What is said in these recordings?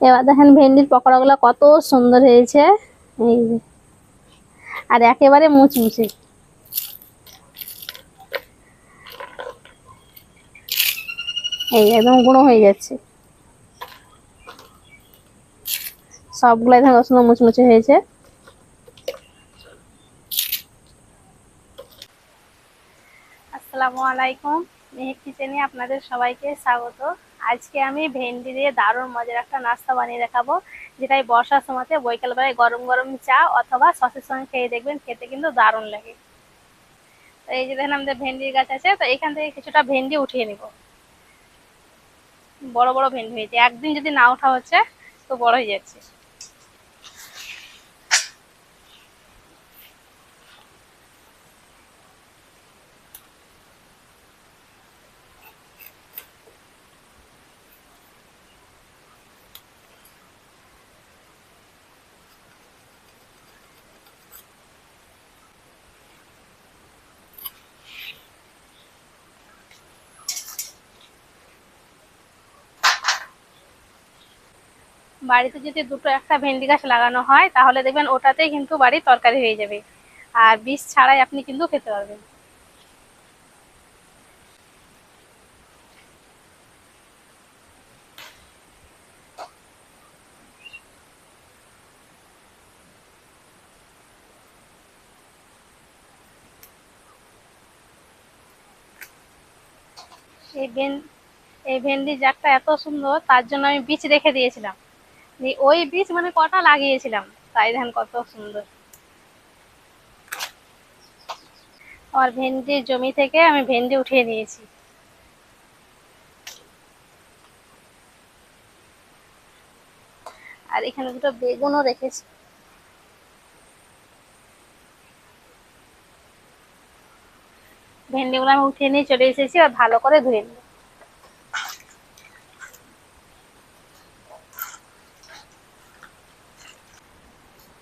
এবার দেখেন ভেন্ডির পকোড়াগুলো কত সুন্দর হয়েছে। এই যে। আর একেবারে মুচমুচে। এই একদম গুঁড়ো হয়ে যাচ্ছে। সবগুলো দেখেন কত সুন্দর মুচমুচে হয়েছে। আসসালামু আলাইকুম। মেহেক কিচেনে আপনাদের সবাইকে স্বাগত। আজকে আমি ভেন্ডি দিয়ে দারুণ মজার একটা নাস্তা বানিয়ে দেখাবো, যেটাই বর্ষার সময়তে, বৈকালবেলায় গরম গরম চা অথবা সসের সঙ্গে খেয়ে দেখবেন, খেতে কিন্তু দারুণ লাগে। তো এই যে দেখেন আমাদের ভেন্ডির গাছ আছে, তো এখান থেকে কিছুটা ভেন্ডি উঠিয়ে নিব। বড় বড় ভেন্ডি হয়েছে, একদিন যদি না ওঠা হচ্ছে, তো বড় হয়ে যাচ্ছে। বাড়িতে যদি দুটো একটা ভেন্ডি গাছ লাগানো হয়, তাহলে দেখবেন ওটাতেই কিন্তু বাড়ির তরকারি হয়ে যাবে। আর বীজ ছাড়াই আপনি কিন্তু খেতে পারবেন। এই ভেন, এই ভেন্ডি জাতটা এত সুন্দর, তার জন্য আমি বীজ রেখে দিয়েছিলাম। দিয়ে ওই বীজ মানে কটা লাগিয়েছিলাম? তাই ধান কত সুন্দর। আমার ভেন্ডির জমি থেকে আমি ভেন্ডি উঠিয়ে নিয়েছি। আর এখানে দুটো বেগুনও রেখেছি। ভেন্ডিগুলো আমি উঠিয়ে নিয়ে চলে এসেছি, আর ভালো করে ধুয়ে নেব।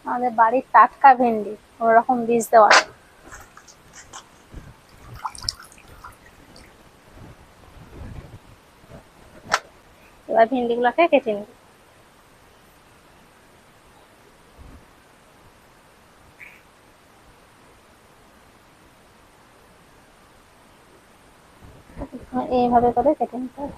আমাদের বাড়ির টাটকা ভেন্ডি কোনো রকম বীজ দেওয়া। এবার ভেন্ডিগুলোকে কেটে নিই এইভাবে করে কেটে নিতে হবে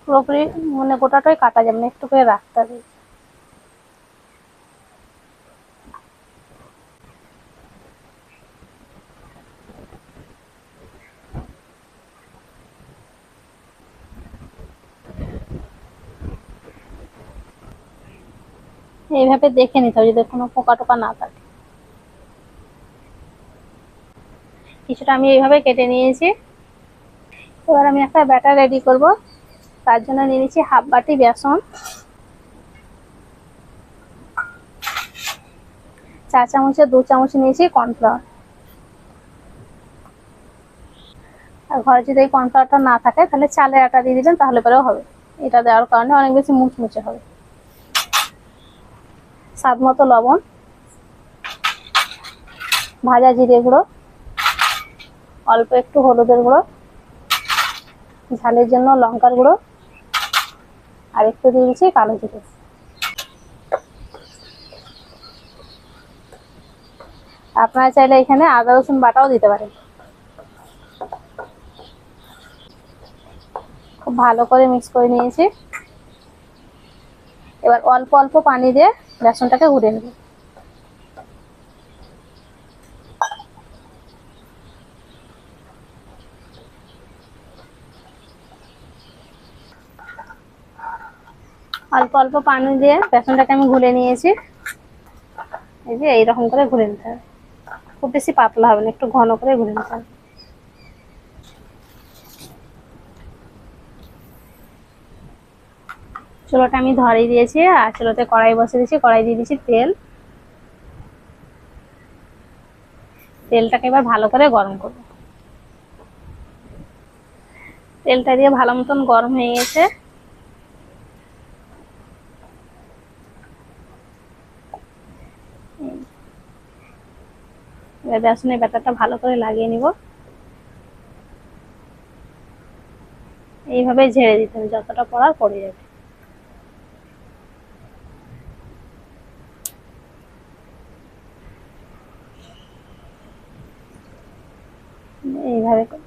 পুরোপুরি মানে গোটাটাই কাটা যাবে না একটু করে রাখতে হবে। এইভাবে দেখে নিতে হবে যদি কোনো পোকা টোকা না থাকে। কিছুটা আমি এইভাবে কেটে নিয়েছি। এবার আমি একটা ব্যাটার রেডি করব। তার জন্য নিয়ে নিচ্ছি হাফ বাটি বেসন। চা চামচে, দু চামচ নিয়েছি কর্নফ্লাওয়ার। আর ঘরে যদি এই কর্নফ্লাওয়ারটা না থাকে, তাহলে চালের আটা দিয়ে দিবেন, তাহলে পরেও হবে। এটা দেওয়ার কারণে অনেক বেশি মুচমুচে হবে। স্বাদ মতো লবণ, ভাজা জিরে গুঁড়ো, অল্প একটু হলুদের গুঁড়ো, ঝালের জন্য লঙ্কার গুঁড়ো, আর একটু দিয়ে দিচ্ছি কালো জিরে। আপনারা চাইলে এখানে আদা, রসুন বাটাও দিতে পারেন। খুব ভালো করে মিক্স করে নিয়েছি। এবার অল্প অল্প পানি দিয়ে বেসনটাকে ঘুরে নেব। অল্প অল্প পানি দিয়ে বেসনটাকে আমি ঘুরে নিয়েছি। এই যে এইরকম করে ঘুরে নিতে হবে। খুব বেশি পাতলা হবে না, একটু ঘন করে ঘুরে নিতে হবে। চুলোটা আমি ধরিয়ে দিয়েছি, আর চুলোতে কড়াই বসে দিয়েছি, কড়াই দিয়ে দিয়েছি তেল। তেলটাকে এবার ভালো করে গরম করব। তেলটা দিয়ে ভালো মতন গরম হয়ে গেছে। বেসনের ব্যাটারটা ভালো করে লাগিয়ে নিব। এইভাবে ঝেড়ে দিতে হবে, যতটা পড়ার পড়ে যাবে। এইভাবে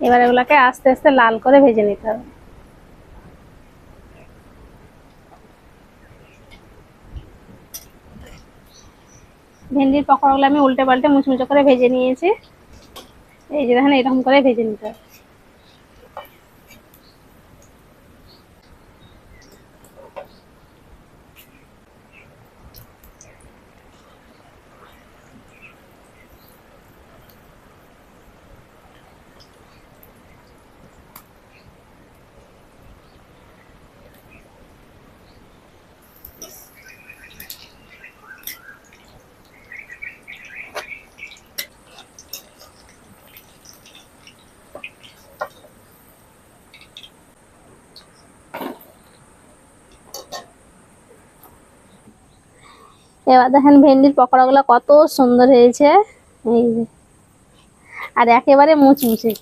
এবার এগুলাকে আস্তে আস্তে লাল করে ভেজে নিতে হবে। ভেন্ডির পকোড়াগুলো আমি উল্টে পাল্টে মুচমুচে করে ভেজে নিয়েছি। এই যে দেখেন, এরকম করে ভেজে নিতে হবে। এবার দেখেন ভেন্ডির পকোড়াগুলো কত সুন্দর হয়েছে। এই যে। আর একেবারে মুচমুচে।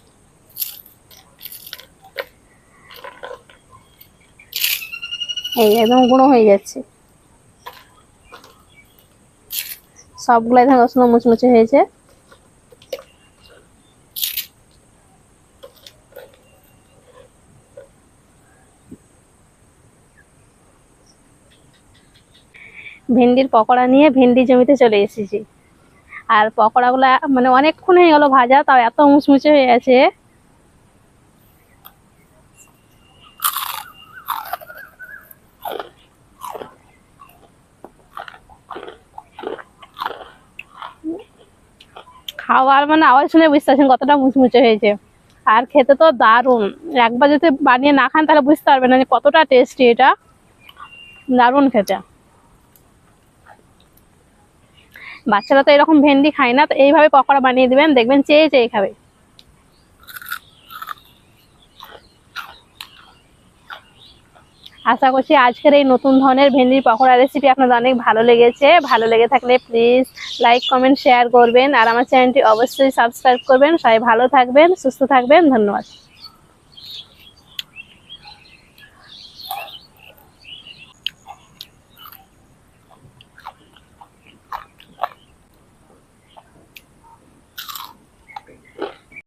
এই একদম গুঁড়ো হয়ে যাচ্ছে। সবগুলাই দেখেন সুন্দর মুচমুচে হয়েছে। ভেন্ডির পকোড়া নিয়ে ভেন্ডি জমিতে চলে এসেছি। আর পকোড়াগুলো মানে অনেকক্ষণ হয়ে গেল ভাজা, তাও এত মুচমুচে হয়ে গেছে। খাওয়ার মানে আওয়াজ শুনে বুঝতে পারছেন কতটা মুচমুচে হয়েছে। আর খেতে তো দারুণ। একবার যদি বানিয়ে না খান তাহলে বুঝতে পারবেন না কতটা টেস্টি এটা। দারুণ খেতে। বাচ্চারা তো এরকম ভেন্ডি খায় না, তো এইভাবে পকোড়া বানিয়ে দেবেন, দেখবেন চেয়ে চেয়ে খাবে। আশা করছি আজকের এই নতুন ধরনের ভেন্ডির পকোড়া রেসিপি আপনাদের অনেক ভালো লেগেছে। ভালো লেগে থাকলে প্লিজ লাইক কমেন্ট শেয়ার করবেন, আর আমার চ্যানেলটি অবশ্যই সাবস্ক্রাইব করবেন। সবাই ভালো থাকবেন, সুস্থ থাকবেন, ধন্যবাদ।